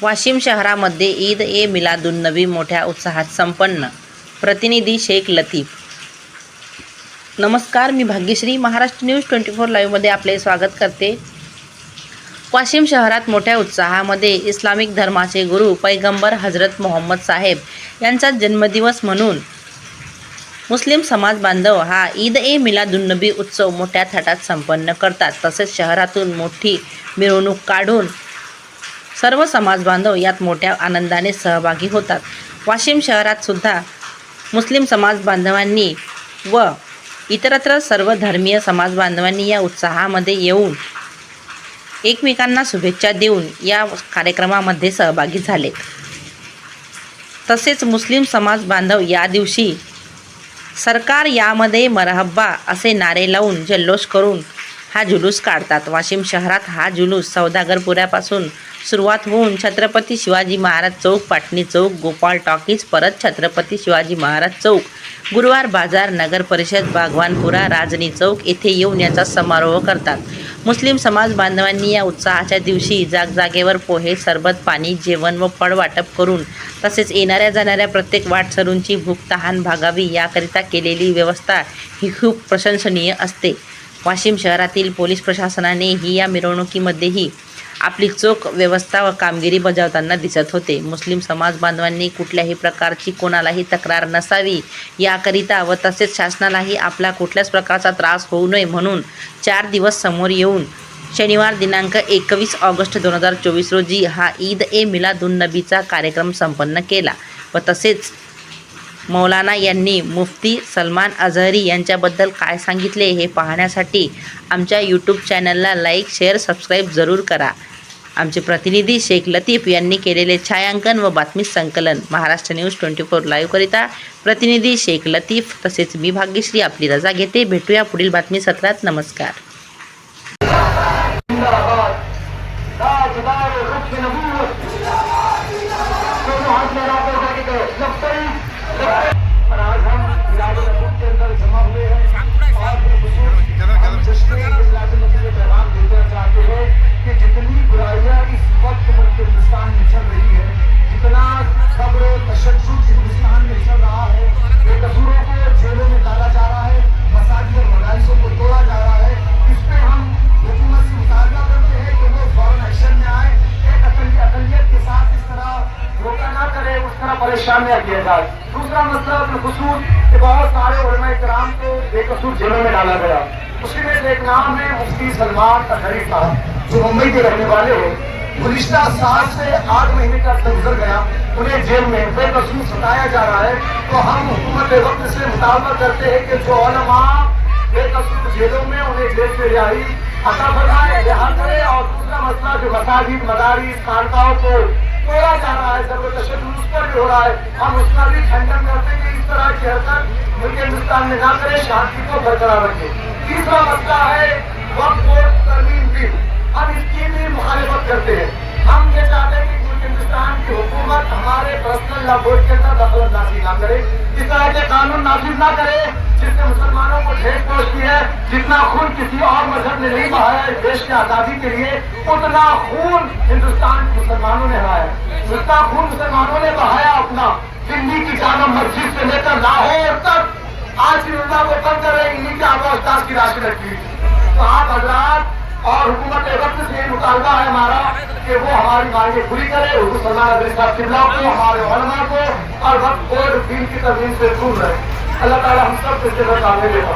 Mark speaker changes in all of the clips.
Speaker 1: वाशिम शहरामध्ये ईद ए मिलादुन्नबी मोठ्या उत्साहात संपन्न. प्रतिनिधी शेख लतीफ. नमस्कार मी Bhagyashree. Maharashtra news twenty four लाईव्हमध्ये आपले स्वागत करते. वाशिम शहरात मोठ्या उत्साहामध्ये इस्लामिक धर्माचे गुरु पैगंबर हजरत मोहम्मद साहेब यांचा जन्मदिवस म्हणून मुस्लिम समाज बांधव हा ईद ए मिलादुन्नबी उत्सव मोठ्या थाटात संपन्न करतात. तसेच शहरातून मोठी मिरवणूक काढून सर्व समाज बांधव यात मोठ्या आनंदाने सहभागी होतात. वाशिम शहरात सुद्धा मुस्लिम समाज बांधवांनी व इतरत्र सर्व धर्मीय समाज बांधवांनी या उत्साहामध्ये येऊन एकमेकांना शुभेच्छा देऊन या कार्यक्रमामध्ये सहभागी झाले. तसेच मुस्लिम समाज बांधव या दिवशी सरकार यामध्ये मरहब्बा असे नारे लावून जल्लोष करून हा जुलूस काढतात. वाशिम शहरात हा जुलूस सौदागरपुऱ्यापासून सुरुवात होऊन छत्रपती शिवाजी महाराज चौक पाटणी चौक गोपाळ टॉकीज परत छत्रपती शिवाजी महाराज चौक गुरुवार बाजार नगर परिषद बागवानपुरा राजनी चौक येथे येऊन याचा समारोह करतात. मुस्लिम समाज बांधवांनी या उत्साहाच्या दिवशी जागजागेवर पोहे सरबत पाणी जेवण व फळ वाटप करून तसेच येणाऱ्या जाणाऱ्या प्रत्येक वाटसरूंची भूक तहान भागावी याकरिता केलेली व्यवस्था ही खूप प्रशंसनीय असते. वाशिम शहरातील पोलीस प्रशासनाने ही या मिरवणुकीमध्येही आपली चोख व्यवस्था व कामगिरी बजावताना दिसत होते. मुस्लिम समाज बांधवांनी कुठल्याही प्रकारची कोणालाही तक्रार नसावी याकरिता व तसेच शासनालाही आपला कुठल्याच प्रकारचा त्रास होऊ नये म्हणून चार दिवस समोर येऊन शनिवार दिनांक एकवीस ऑगस्ट दोन हजार चोवीस रोजी हा ईद ए मिलादुन्नबीचा कार्यक्रम संपन्न केला व तसेच मौलाना यांनी मुफ्ती सलमान अझहरी यांच्याबद्दल काय सांगितले हे पाहण्यासाठी आमच्या यूट्यूब चॅनलला लाईक शेअर सबस्क्राईब जरूर करा. आमचे प्रतिनिधी शेख लतीफ यांनी केलेले छायांकन व बातमी संकलन महाराष्ट्र न्यूज ट्वेंटी फोर लाईव्हकरिता प्रतिनिधी शेख लतीफ तसेच मी भाग्यश्री आपली रजा घेते. भेटूया पुढील बातमी सत्रात. नमस्कार.
Speaker 2: परेशान न किया जाए दूसरा मसला बिलखसूस कि बहुत सारे उलमा कराम को बेकसूर जेलों में डाला गया उसी में से एक नाम है मुफ्ती सलमान अजहरी साहब जो मुंबई के रहने वाले हैं गुलिश्ता साल से आठ महीने का अर्सा गुजर गया उन्हें जेल में बेकसूर सताया जा रहा है तो हम हुकूमत वक्त से मुतालबा करते हैं कि जो ओलमा बेकसूर जेलों में उन्हें जेल से रिहाई अता फरमाए रिहा करे और दूसरा मसला जो मसाजिद मदारिस खानकाओं को तोड़ा जा रहा है जब तशद उस पर भी हो रहा है। हम उसका भी खंडन करते हैं इस तरह की हरकत मुल्क हिंदुस्तान में ना करें शांति को बरकरार रखें। तीसरा मसला है वक्त वोट तरमीम बिल हम इसकी भी मुखालिफत करते हैं। हम ये चाहते हैं कि मुल्क हिंदुस्तान की हुकूमत हमारे पर्सनल लॉ बोर्ड के अंदर दखल अंदाजी ना करे इस तरह के कानून नाफिज ना करे। जिससे मुसलमानों को ठेस पहुंचती है जितना खून किसी और मजहब ने नहीं बहाया है देश की आजादी के लिए उतना खून हिंदुस्तान के मुसलमानों ने बहाया जितना खून मुसलमानों ने बहाया अपना दिल्ली की जामा मस्जिद से लेकर लाहौर तक आज भी उल्ला को बंद कर रहे इन्हीं के आवाज की राशि रखी तो आप हजरात और हुकूमत वक्त से ये मुतालबा है हमारा कि वो हमारी मांगे पूरी करे हुकूम सलमान अली साहब किबला को हमारे उलमा को और वक्त और दीन की तमीज से दूर रहे अल्लाह ताला हम सब को इसके आने देता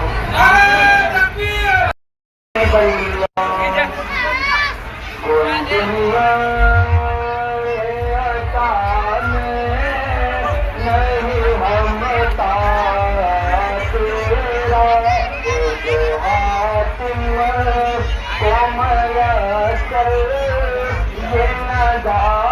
Speaker 2: कोमल कर ये नगार